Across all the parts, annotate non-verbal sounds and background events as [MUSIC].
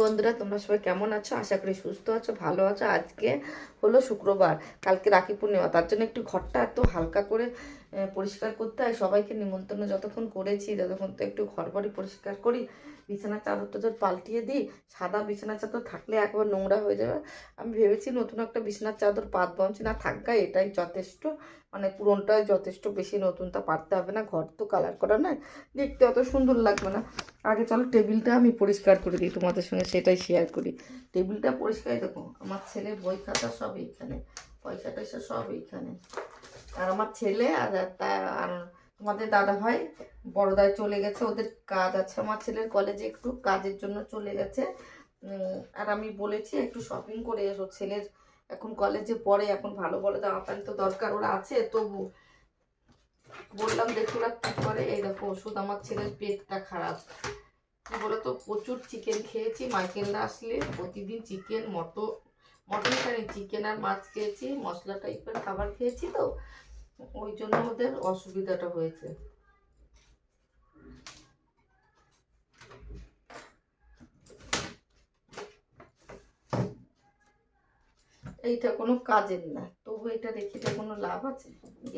বন্ধুরা, তোমরা সবাই কেমন আছো? আশা করি সুস্থ আছো, ভালো আছো। আজকে হলো শুক্রবার, কালকে রাখি পূর্ণিমা, তার জন্য একটু ঘরটা এত হালকা করে পরিষ্কার করতে হয়। সবাইকে নিমন্ত্রণ যতক্ষণ করেছি ততক্ষণ তো একটু ঘর বাড়ি পরিষ্কার করি বিছানার চাদর টাদর পাল্টিয়ে দিই, সাদা বিছানার চাদর থাকলে একবার নোংরা হয়ে যাবে। আমি ভেবেছি নতুন একটা বিছানার চাদর পাত বমছি না, থাকা এটাই যথেষ্ট। মানে পুরনটাই যথেষ্ট, বেশি নতুনটা পারতে হবে না। ঘর তো কালার করা নয়। দেখতে অত সুন্দর লাগবে না। আগে চলো, টেবিলটা আমি পরিষ্কার করে দিই তোমাদের সঙ্গে, সেটাই শেয়ার করি। টেবিলটা পরিষ্কার দেখো, আমার ছেলের বই খাতা সব এইখানে পয়সা টয়সা সব এইখানে। আর আমার ছেলে আর আর তোমাদের দাদা ভাই বড়দায় চলে গেছে, ওদের কাজ আছে। আমার ছেলের কলেজে একটু কাজের জন্য চলে গেছে। আর আমি বলেছি একটু শপিং করে এসো। ছেলের এখন কলেজে পড়ে, এখন ভালো ভালো জামা প্যান্ট তো দরকার, ওরা আছে, তবু বললাম দেখি ওরা কি করে। এই দেখো, ওষুধ আমার ছেলের পেটটা খারাপ। কি বলতো? প্রচুর চিকেন খেয়েছি, মাইকেলরা আসলে প্রতিদিন চিকেন মটো মটন খাই চিকেন আর মাছ খেয়েছি মশলা টাইপের খাবার খেয়েছি তো ওই জন্য ওদের অসুবিধাটা হয়েছে। এইটা কোনো কাজের না তবু এটা রেখে তো কোনো লাভ আছে?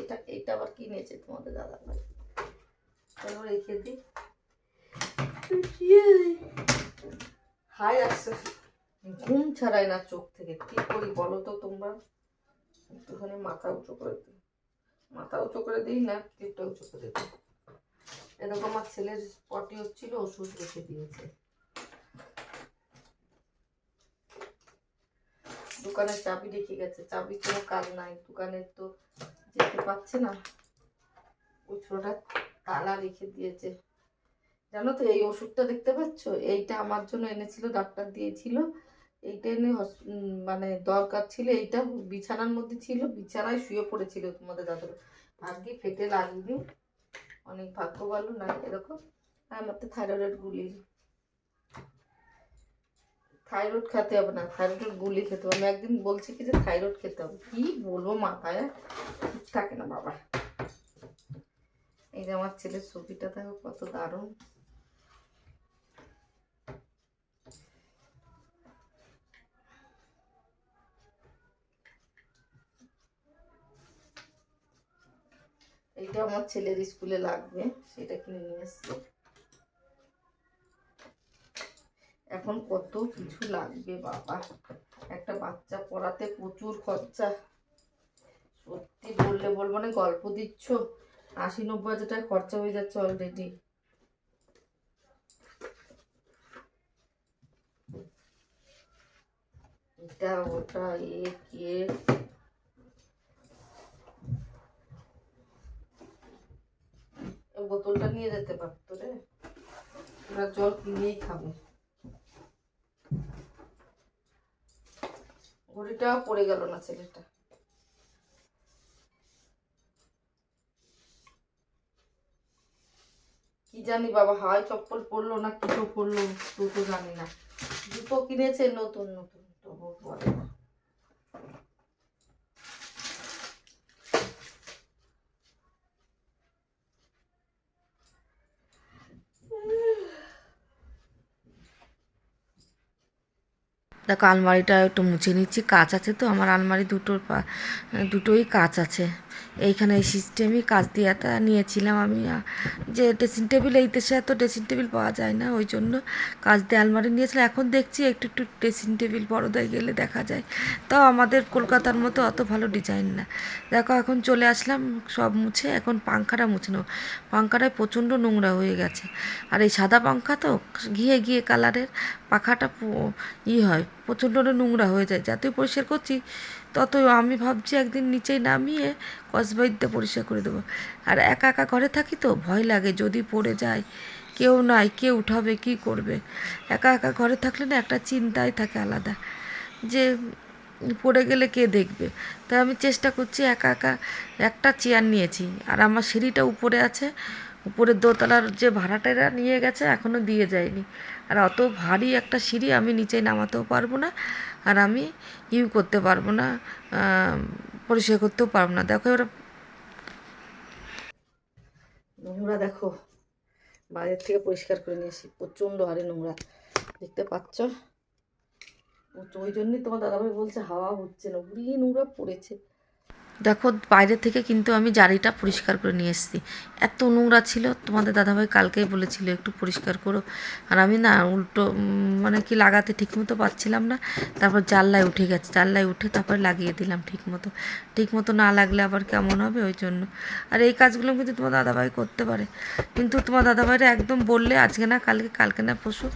এটা এটা আবার কিনেছে তোমাদের দাদা? ভাই চলো রেখে দিই। হাই আসছে ঘুম ছাড়াই না চোখ থেকে। কি করি বলো তো তোমরা? একটুখানি মাথা উঁচু করে দিই। মাথা উঁচু করে দিই না, পিঠটা উঁচু করে দিই। এরকম আমার ছেলের পটি হচ্ছিল, ওষুধ রেখে দিয়েছে। দোকানের চাবি রেখে গেছে। চাবি কোনো কাজ নাই। দোকানের তো যেতে পারছে না। ছোটটা তালা রেখে দিয়েছে। জানো তো, এই ওষুধটা দেখতে পাচ্ছ? এইটা আমার জন্য এনেছিল, ডাক্তার দিয়েছিল। এইটা হস- মানে দরকার ছিল, এইটা বিছানার মধ্যে ছিল, বিছানায় শুয়ে পড়েছিল তোমাদের দাদুর। ভাগ্যে ফেটে লাগেনি। অনেক ভাগ্য ভালো, না এরকম? আমার তো থাইরয়েড গুলি। থাইরয়েড খেতে হবে না থাইরয়েডের গুলি খেতে হবে। আমি একদিন বলছি কি যে থাইরয়েড খেতে হবে। কি বলব মাথায়? ঠিক থাকে না বাবা। এই যে আমার ছেলের ছবিটা দেখো, কত দারুণ। এইটা আমার ছেলের স্কুলে লাগবে, সেটা কিনে নিয়ে এসছি। এখন কত কিছু লাগবে বাবা। একটা বাচ্চা পড়াতে প্রচুর খরচা। সত্যি বললে বলব না, গল্প দিচ্ছ। আশি নব্বই হাজার টাকা খরচা হয়ে যাচ্ছে অলরেডি এটা ওটা, এ, কে এই বোতলটা নিয়ে যেতে পারতো রে ওরা জল কিনেই খাবে। ঘড়িটাও পড়ে গেল না ছেলেটা। কি জানি বাবা হাওয়াই চপ্পল পরলো না, কিছু পরলো তো জানি না। জুতো কিনেছে নতুন নতুন তবু পরে না দেখো, আলমারিটা একটু মুছে নিচ্ছি, কাঁচ আছে তো, আমার আলমারি দুটোর পা দুটোই কাঁচ আছে। এইখানে এই সিস্টেমই কাজ দিয়ে একটা নিয়েছিলাম আমি যে ড্রেসিং টেবিল এই দেশে এত ড্রেসিং টেবিল পাওয়া যায় না, ওই জন্য কাজ দিয়ে আলমারি নিয়েছিলাম। এখন দেখছি একটু একটু ড্রেসিং টেবিল বড়দায় গেলে দেখা যায়। তাও আমাদের কলকাতার মতো অত ভালো ডিজাইন না। দেখো, এখন চলে আসলাম সব মুছে, এখন পাংখাটা মুছে নেব। পাংখাটায় প্রচণ্ড নোংরা হয়ে গেছে। আর এই সাদা পাংখা তো ঘিয়ে ঘিয়ে কালারের পাখাটা ই হয় প্রচণ্ড নোংরা হয়ে যায়। যতই পরিষ্কার করছি ততই আমি ভাবছি একদিন নিচেই নামিয়ে কসবাইতে পরিষ্কার করে দেবো। আর একা একা ঘরে থাকি তো ভয় লাগে, যদি পড়ে যায়। কেউ নাই, কে উঠাবে, কি করবে? একা একা ঘরে থাকলে না একটা চিন্তাই থাকে আলাদা, যে পড়ে গেলে কে দেখবে? তাই আমি চেষ্টা করছি একা একা একটা চেয়ার নিয়েছি, আর আমার সিঁড়িটা উপরে আছে। উপরের দোতলার যে ভাড়াটেরা নিয়ে গেছে এখনও দিয়ে যায়নি। আর অত ভারী একটা সিঁড়ি আমি নিচে নামাতেও পারব না। আর আমি ইউ করতে পারব না পরিষ্কার করতেও পারব না। দেখো এবার নোংরা দেখো বাইরের থেকে পরিষ্কার করে নিয়েছি প্রচণ্ড হারে নোংরা। দেখতে পাচ্ছ? ওই জন্যই তোমার দাদাভাই বলছে হাওয়া হচ্ছে না, উড়িয়ে নোংরা পড়েছে। দেখো, বাইরে থেকে কিন্তু আমি জারিটা পরিষ্কার করে নিয়ে এসেছি। এত নোংরা ছিল, তোমাদের দাদাভাই কালকেই বলেছিল একটু পরিষ্কার করো। আর আমি না উল্টো মানে কি লাগাতে ঠিকমতো পাচ্ছিলাম না। তারপর জানলায় উঠে গেছে, জানলায় উঠে তারপর লাগিয়ে দিলাম ঠিকমতো ঠিকমতো না লাগলে আবার কেমন হবে ওই জন্য। আর এই কাজগুলো কিন্তু তোমার দাদাভাই করতে পারে। কিন্তু তোমার দাদাভাইরা একদম বললে, আজকে না, কালকে কালকে না পশু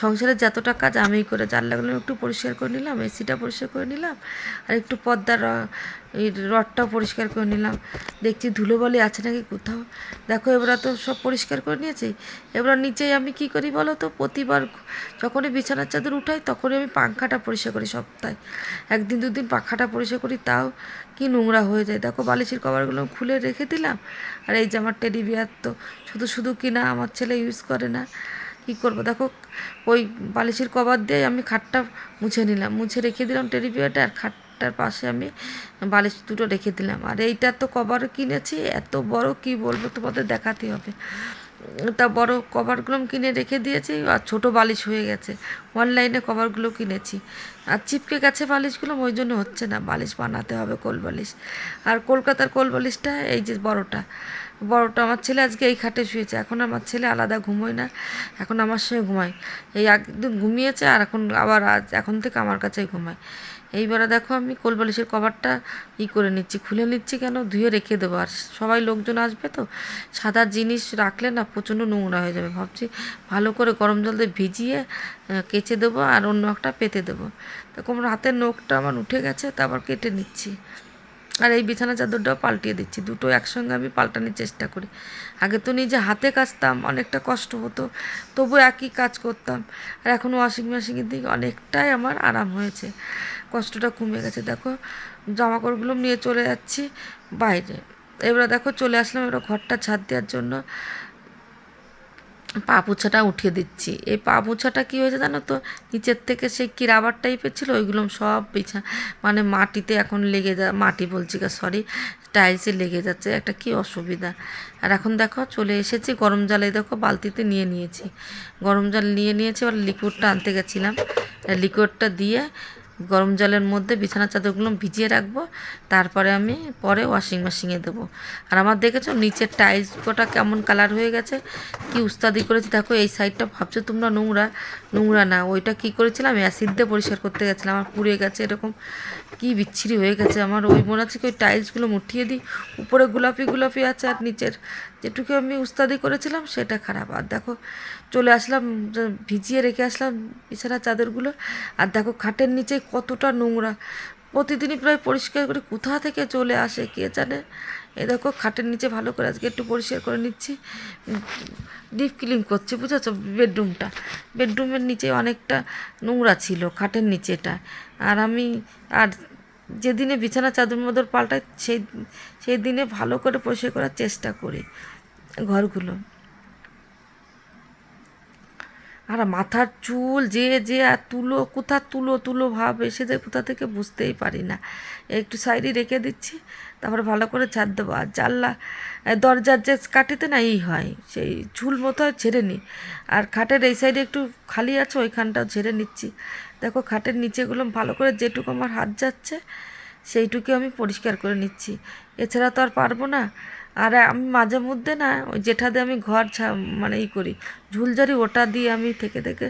সংসারের যতটা কাজ আমিই করে, জানলাগুলো একটু পরিষ্কার করে নিলাম এসিটা পরিষ্কার করে নিলাম, আর একটু পর্দার এই রডটাও পরিষ্কার করে নিলাম। দেখছি ধুলোবালি আছে নাকি কোথাও। দেখো, এবার তো সব পরিষ্কার করে নিয়েছি। এবার নিচেই আমি কি করি বলো তো? প্রতিবার যখনই বিছানার চাদর উঠাই, তখনই আমি পাংখাটা পরিষ্কার করি সপ্তাহে। একদিন দুদিন পাখাটা পরিষ্কার করি, তাও কি নোংরা হয়ে যায়। দেখো, বালিশের কভারগুলো খুলে রেখে দিলাম। আর এই যে আমার টেডি বিয়ার তো শুধু শুধু কিনা আমার ছেলে ইউজ করে না, কী করব? দেখো, ওই বালিশের কভার দিয়ে আমি খাটটা মুছে নিলাম। মুছে রেখে দিলাম টেডি বিয়ারটা, আর খাটটার পাশে আমি বালিশ দুটো রেখে দিলাম। আর এইটা তো কভারও কিনেছি, এত বড় কি বলব তোমাদের দেখাতে হবে। তা বড় কভারগুলো কিনে রেখে দিয়েছি আর ছোট বালিশ হয়ে গেছে। অনলাইনে কভারগুলো কিনেছি। আর চিপকে গেছে বালিশগুলো, ওই জন্য হচ্ছে না, বালিশ বানাতে হবে কোল বালিশ। আর কলকাতার কোল বালিশটা এই যে বড়টা বড়টা আমার ছেলে আজকে এই খাটে শুয়েছে। এখন আমার ছেলে আলাদা ঘুমোয় না, এখন আমার সঙ্গে ঘুমায়। এই একদিন ঘুমিয়েছে আর এখন আবার আজ, এখন থেকে আমার কাছেই ঘুমায়। এইবারে দেখো আমি কোল বালিশের কভারটা ই করে নিচ্ছি, খুলে নিচ্ছি কেন? ধুয়ে রেখে দেবো। আর সবাই লোকজন আসবে তো? সাদা জিনিস রাখলে না প্রচণ্ড নোংরা হয়ে যাবে। ভাবছি ভালো করে গরম জল দিয়ে ভিজিয়ে কেচে দেবো আর অন্য একটা পেতে দেবো। আমার হাতের নখটা আমার উঠে গেছে তারপর কেটে নিচ্ছি। আর এই বিছানা চাদরটাও পাল্টিয়ে দিচ্ছি। দুটো একসঙ্গে আমি পাল্টানোর চেষ্টা করি। আগে তো নিজে হাতে কাচতাম, অনেকটা কষ্ট হতো, তবু একই কাজ করতাম। আর এখন ওয়াশিং মেশিনের দিকে অনেকটাই আমার আরাম হয়েছে। কষ্টটা কমে গেছে। দেখো জামা কাপড়গুলো নিয়ে চলে যাচ্ছি বাইরে। এবারে দেখো, চলে আসলাম এবার ঘরটা ছাদ দেওয়ার জন্য। পা পোছাটা উঠিয়ে দিচ্ছি। এই পা পোছাটা কী হয়েছে জানো তো? নিচের থেকে সেই কি রাবার টাইপের ছিল, ওইগুলো সব বিছা মানে মাটিতে এখন লেগে যা, মাটি বলছি সরি টাইলসে লেগে যাচ্ছে। একটা কি অসুবিধা? আর এখন দেখো, চলে এসেছি, গরম জলে দেখো, বালতিতে নিয়ে নিয়েছি। গরম জল নিয়ে নিয়েছি, এবার লিকুইডটা আনতে গেছিলাম। লিকুইডটা দিয়ে গরম জলের মধ্যে বিছানা চাদরগুলো ভিজিয়ে রাখব, তারপরে আমি পরে ওয়াশিং মেশিনে দেবো। আর আমার দেখেছ, নিচের টাইলস কোটা কেমন কালার হয়ে গেছে? কি উস্তাদি করেছে, দেখো এই সাইডটা ভাবছ তোমরা নোংরা। নোংরা না, ওইটা কি করেছিলাম? অ্যাসিড দিয়ে পরিষ্কার করতে গেছিলাম, আমার পুড়ে গেছে, এরকম কি বিচ্ছিরি হয়ে গেছে আমার। ওই মনে হচ্ছে কি ওই টাইলসগুলো মুঠিয়ে দিই, উপরে গোলাপি গোলাপি আছে আর নিচের। যেটুকু আমি উস্তাদি করেছিলাম, সেটা খারাপ। আর দেখো, চলে আসলাম ভিজিয়ে রেখে আসলাম বিছানা চাদরগুলো। আর দেখো, খাটের নিচে কতটা নোংরা। প্রতিদিনই প্রায় পরিষ্কার করে কোথা থেকে চলে আসে, কে জানে? এই দেখো, খাটের নিচে ভালো করে আজকে একটু পরিষ্কার করে নিচ্ছি। ডিপ ক্লিন করছি, বুঝেছ? বেডরুমটা। বেডরুমের নিচে অনেকটা নোংরা ছিল, খাটের নিচেটা আর আমি, আর যেদিনে বিছানা চাদর মদর পাল্টাই, সেই সেই দিনে ভালো করে পরিষ্কার করার চেষ্টা করি ঘরগুলো। আর মাথার চুল যে যে আর তুলো, কোথা তুলো তুলো ভাব, এসে যায় কোথা থেকে বুঝতেই পারি না। একটু সাইডে রেখে দিচ্ছি, তারপরে ভালো করে ছাদ দেবো। আর জানলা দরজার যে কাটিতে না এই হয়, সেই ঝুল মতো ঝেড়ে নিই আর খাটের এই সাইডে একটু খালি আছে, ওইখানটাও ঝেড়ে নিচ্ছি। দেখো খাটের নিচেগুলো ভালো করে যেটুকু আমার হাত যাচ্ছে, সেইটুকু আমি পরিষ্কার করে নিচ্ছি। এছাড়া তো আর পারব না। আর আমি মাঝে মধ্যে না, ওই যেটাতে আমি ঘর মানে ই করি, ঝুলঝারি ওটা দিয়ে আমি থেকে থেকে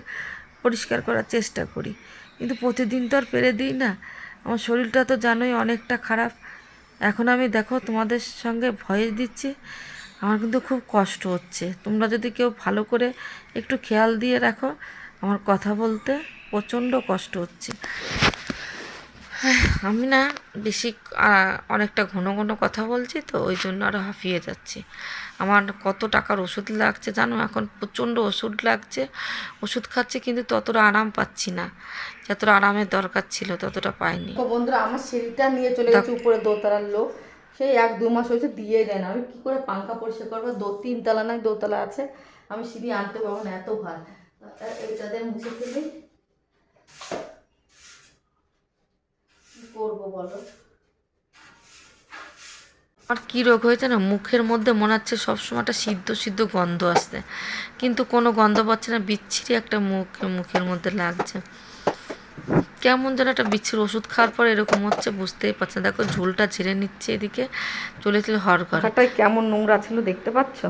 পরিষ্কার করার চেষ্টা করি। কিন্তু প্রতিদিন তো আর পেরে দিই না। আমার শরীরটা তো জানোই অনেকটা খারাপ। এখন আমি দেখো তোমাদের সঙ্গে ভয়েস দিচ্ছি, আমার কিন্তু খুব কষ্ট হচ্ছে। তোমরা যদি কেউ ভালো করে একটু খেয়াল দিয়ে রাখো, আমার কথা বলতে প্রচণ্ড কষ্ট হচ্ছে। [SIGHS] আমি না বেশি অনেকটা ঘন ঘন কথা বলছি তো ওই জন্য আরও হাঁপিয়ে যাচ্ছি। আমার কত টাকার ওষুধ লাগছে জানো? এখন প্রচণ্ড ওষুধ লাগছে। ওষুধ খাচ্ছি কিন্তু ততটা আরাম পাচ্ছি না। যতটা আরামের দরকার ছিল ততটা পাইনি। বন্ধুরা আমার সিঁড়িটা নিয়ে চলে গেছে উপরে দোতলার লোক। সেই এক দু মাস হয়েছে দিয়ে দেয় না। আমি কী করে পাঙ্খা পরিষ্কার করব? দো তিনতলা নয় দোতলা আছে। আমি সিঁড়ি আনতে পারব না এত ভার। এইটা দিয়ে মুছে ফেলি। করব বলো। আমার কী রোগ হয়েছে না মুখের মধ্যে মনে হচ্ছে সবসময় একটা সিদ্ধ সিদ্ধ গন্ধ আসছে। কিন্তু কোনো গন্ধ পাচ্ছে না বিচ্ছিরি একটা মুখ মুখের মধ্যে লাগছে। কেমন যেন একটা বিচ্ছির ওষুধ খাওয়ার পর এরকম হচ্ছে বুঝতেই পারছে না। দেখো ঝোলটা ছেড়ে নিচ্ছে এদিকে চলেছিল হর ঘর কেমন নোংরা ছিল দেখতে পাচ্ছ?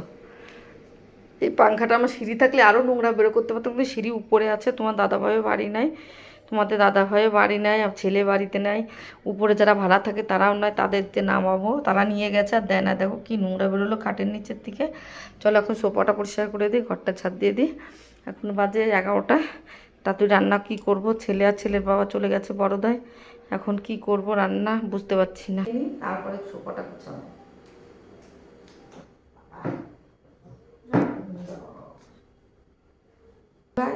এই পাংখাটা আমার সিঁড়ি থাকলে আরও নোংরা বেরো করতে পারতাম কিন্তু সিঁড়ি উপরে আছে তোমার দাদাভাইও বাড়ি নাই। তোমাদের দাদা দাদাভাইও বাড়ি নাই, আর ছেলে বাড়িতে নাই, উপরে যারা ভাড়া থাকে তারাও নয় তাদেরকে নামাবো, তারা নিয়ে গেছে, আর দেয় না। দেখো কি নোংরা বেরোলো খাটের নিচের দিকে। চলো এখন সোফাটা পরিষ্কার করে দিই, ঘরটা ছাদ দিয়ে দিই। এখন বাজে এগারোটা। তা তুই রান্না কি করব? ছেলে আর ছেলের বাবা চলে গেছে বড়দায় এখন কি করব রান্না বুঝতে পারছি না। তারপরে সোফাটা গুছাবো।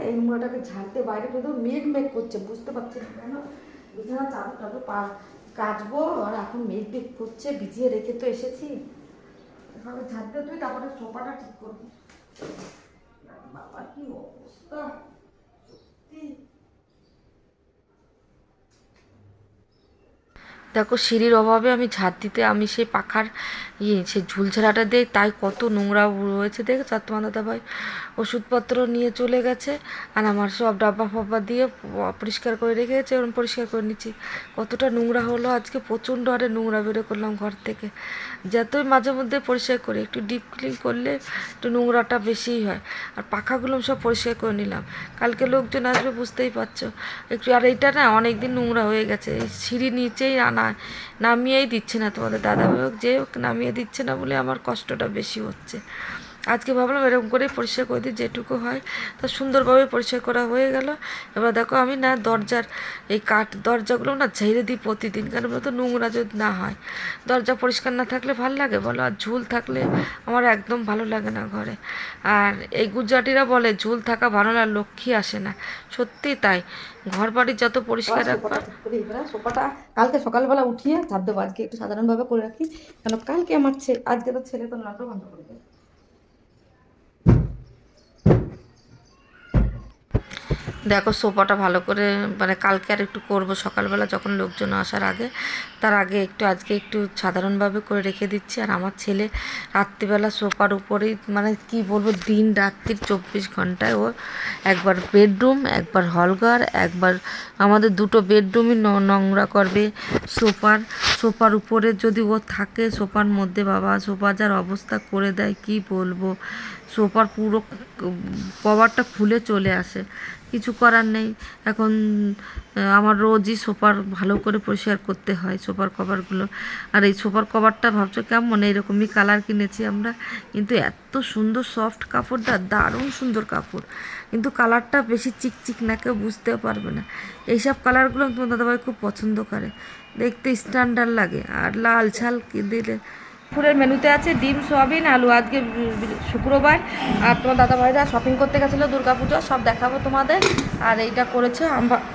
এই নোংরাটাকে ঝাড়তে বাইরে কিন্তু মেঘ মেঘ করছে, বুঝতে পারছি না কেন। বিছানা চাদর টাদর পা কাচবো আর এখন মেঘ মেঘ করছে, ভিজিয়ে রেখে তো এসেছি। এভাবে ঝাড়তে তুই তারপরে সোফাটা ঠিক করবি। বাবা, কি অবস্থা। দেখো সিঁড়ির অভাবে আমি ঝাড় দিতে, আমি সেই পাখার ইয়ে সেই ঝুলঝাড়াটা দিই, তাই কত নোংরা রয়েছে দেখেছ আর তোমার দাদা ভাই? ওষুধপত্র নিয়ে চলে গেছে, আর আমার সব ডাব্বা ফাব্বা দিয়ে পরিষ্কার করে রেখে গেছে এবং পরিষ্কার করে নিচ্ছি। কতটা নোংরা হলো, আজকে প্রচণ্ড হারে নোংরা বেরো করলাম ঘর থেকে। যতই মাঝে মধ্যে পরিষ্কার করি, একটু ডিপ ক্লিন করলে একটু নোংরাটা বেশিই হয়। আর পাখাগুলো সব পরিষ্কার করে নিলাম। কালকে লোকজন আসবে, বুঝতেই পারছ। একটু, আর এইটা না অনেক দিন নোংরা হয়ে গেছে। সিঁড়ি নিচেই আনা নামিয়েই দিচ্ছে না তোমাদের দাদা ভাই হোক, যে নামিয়ে দিচ্ছে না বলে আমার কষ্টটা বেশি হচ্ছে। আজকে ভাবলাম এরকম করেই পরিষ্কার করে দিই যেটুকু হয়। তা সুন্দরভাবে পরিষ্কার করা হয়ে গেল। এবার দেখো আমি না দরজার এই কাঠ দরজাগুলো না ঝেড়ে দিই প্রতিদিন কারণ বলতো নোংরা যদি না হয়। দরজা পরিষ্কার না থাকলে ভালো লাগে বলো? আর ঝুল থাকলে আমার একদম ভালো লাগে না ঘরে। আর এই গুজরাটিরা বলে ঝুল থাকা ভালো না লক্ষ্মী আসে না। সত্যি তাই। ঘর বাড়ি যত পরিষ্কার রাখবা সোফাটা করে কালকে সকালবেলা উঠিয়ে ছাদ দেবো আজকে একটু সাধারণভাবে করে রাখি কেন কালকে আমার ছেলে আজকে তো ছেলে তো নাটক বন্ধ করে দেবে। দেখো সোফাটা ভালো করে মানে কালকে আর একটু করব সকালবেলা যখন লোকজন আসার আগে। তার আগে একটু, আজকে একটু সাধারণভাবে করে রেখে দিচ্ছি। আর আমার ছেলে রাত্রিবেলা সোফার উপরেই মানে কি বলব, দিন রাত্রির চব্বিশ ঘন্টায় ও একবার বেডরুম, একবার হলঘর একবার আমাদের দুটো বেডরুমই নোংরা করবে সোফার। সোফার উপরে যদি ও থাকে, সোফার মধ্যে বাবা সোফা যার অবস্থা করে দেয়, কি বলব? সোফার পুরো কভারটা খুলে চলে আসে। কিছু করার নেই। এখন আমার রোজই সোফার ভালো করে পরিষ্কার করতে হয়, সোফার কভারগুলো। আর এই সোফার কভারটা ভাবছ কেমন? এইরকমই কালার কিনেছি আমরা। কিন্তু এত সুন্দর সফট কাপড়টা, দারুণ সুন্দর কাপড়। কিন্তু কালারটা বেশি চিকচিক না, কেউ বুঝতেও পারবে না। এইসব কালারগুলো তোমার দাদাভাই খুব পছন্দ করে। দেখতে স্ট্যান্ডার্ড লাগে। আর লাল ছাল দিলে দুপুরের মেনুতে আছে ডিম, সোয়াবিন, আলু। আজকে শুক্রবার। আর তোমার দাদা ভাইরা শপিং করতে গেছিল দুর্গাপুজো সব দেখাবো তোমাদের। আর এইটা করেছে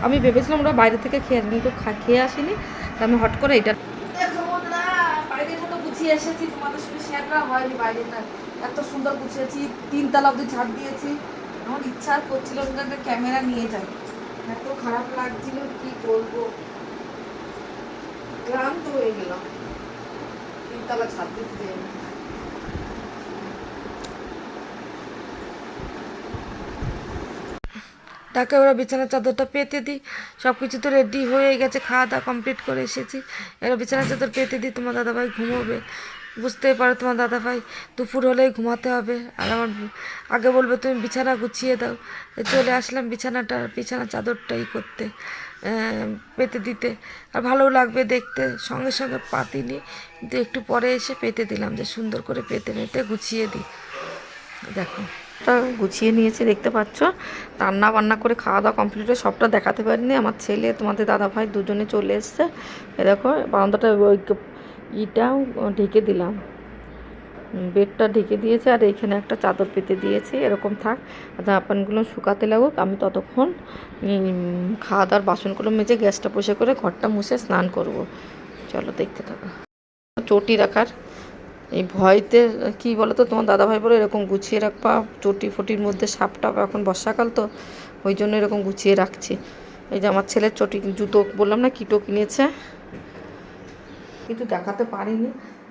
আমি ভেবেছিলাম ওরা বাইরে থেকে খেয়ে কিন্তু খেয়ে আসিনি। আমি হট করে এইটা গুছিয়ে এসেছি, তোমাদের হয়নি এত সুন্দর গুছিয়েছি, তিনতলা ঝাড় দিয়েছি। আমার ইচ্ছা ক্যামেরা নিয়ে যাই। এত খারাপ লাগছিল, কি করব? ক্লান্ত হয়ে গেলাম। তাকে ওরা বিছানার চাদরটা পেতে দিই। সব কিছু তো রেডি হয়ে গেছে, খাওয়া দাওয়া কমপ্লিট করে এসেছি। এবার বিছানার চাদর পেতে দিই, তোমার দাদাভাই ঘুমোবে। বুঝতেই পারো তোমার দাদাভাই, দুপুর হলেই ঘুমাতে হবে। আর আমার আগে বলবে তুমি বিছানা গুছিয়ে দাও। চলে আসলাম বিছানাটা বিছানা চাদরটাই করতে। পেতে দিতে। আর ভালোও লাগবে দেখতে। সঙ্গে সঙ্গে পাতিনি কিন্তু একটু পরে এসে পেতে দিলাম যে সুন্দর করে পেতে পেতে গুছিয়ে দিই। দেখো। গুছিয়ে নিয়েছি, দেখতে পাচ্ছ? রান্না বান্না করে খাওয়া দাওয়া কমপ্লিট হয়ে সবটা দেখাতে পারিনি। আমার ছেলে, তোমাদের দাদা ভাই দুজনে চলে এসছে। এ দেখো, বারান্দাটা ওই ইটাও ঢেকে দিলাম। বেডটা ঢেকে দিয়েছে আর এইখানে একটা চাদর পেতে দিয়েছি, এরকম থাক। প্যান্টগুলো শুকাতে লাগুক, আমি ততক্ষণ খাওয়া দাওয়ার বাসনগুলো মেজে গ্যাসটা পরিষ্কার করে ঘরটা মুছে স্নান করব। চলো দেখতে থাকো। চটি রাখার, এই ভয়তে, কি বলো তো তোমার দাদাভাই বলে এরকম গুছিয়ে রাখবা, চটি ফটির মধ্যে সাপ টাপ এখন বর্ষাকাল তো, ওই জন্য এরকম গুছিয়ে রাখছি। এই যে আমার ছেলের চটি, জুতো বললাম না কিটো কিনেছে কিছু দেখাতে পারিনি।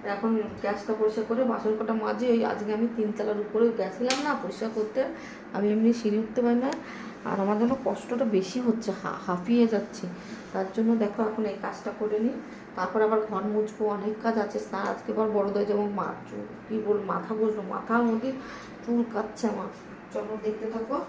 এখন গ্যাসটা পরিষ্কার করে বাসন কটা মাঝে ওই আজকে আমি তিন তলার উপরে গেছিলাম না পরিষ্কার করতে। আমি এমনি সিঁড়ি উঠতে পারি না। আর আমার যেন কষ্টটা বেশি হচ্ছে, হা- হাঁপিয়ে যাচ্ছে। তার জন্য দেখো এখন এই কাজটা করে নিই। তারপর আবার ঘর মুছবো, অনেক কাজ আছে। স্নান আজকে আবার বড়দের যেমন মা কী বল, মাথা বসবো মাথার মধ্যে চুল কাচ্ছে আমার। চলো দেখতে থাকো।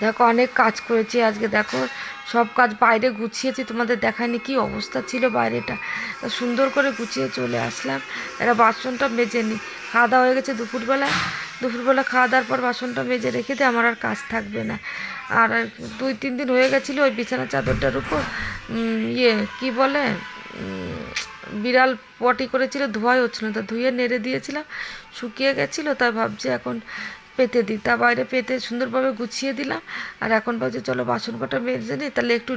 দেখো অনেক কাজ করেছি আজকে, দেখো। সব কাজ বাইরে গুছিয়েছি, তোমাদের দেখায়নি কি অবস্থা ছিল বাইরেটা। তা সুন্দর করে গুছিয়ে চলে আসলাম। এরা বাসনটা মেজে নি। খাওয়া দাওয়া হয়ে গেছে দুপুরবেলা। দুপুরবেলা খাওয়া দাওয়ার পর বাসনটা মেজে রেখে দিয়ে আমার আর কাজ থাকবে না। আর আর দুই তিন দিন হয়ে গেছিল ওই বিছানা চাদরটার উপর। ইয়ে কি বলে? বিড়াল পটি করেছিল, ধোয়াই হচ্ছিল না। তা ধুয়ে নেড়ে দিয়েছিলাম, শুকিয়ে গেছিল। তাই ভাবছি এখন পেতে দিই। তা বাইরে পেতে সুন্দরভাবে গুছিয়ে দিলাম। আর এখন বলছে চলো বাসন কটা মেজে নিই, তাহলে একটু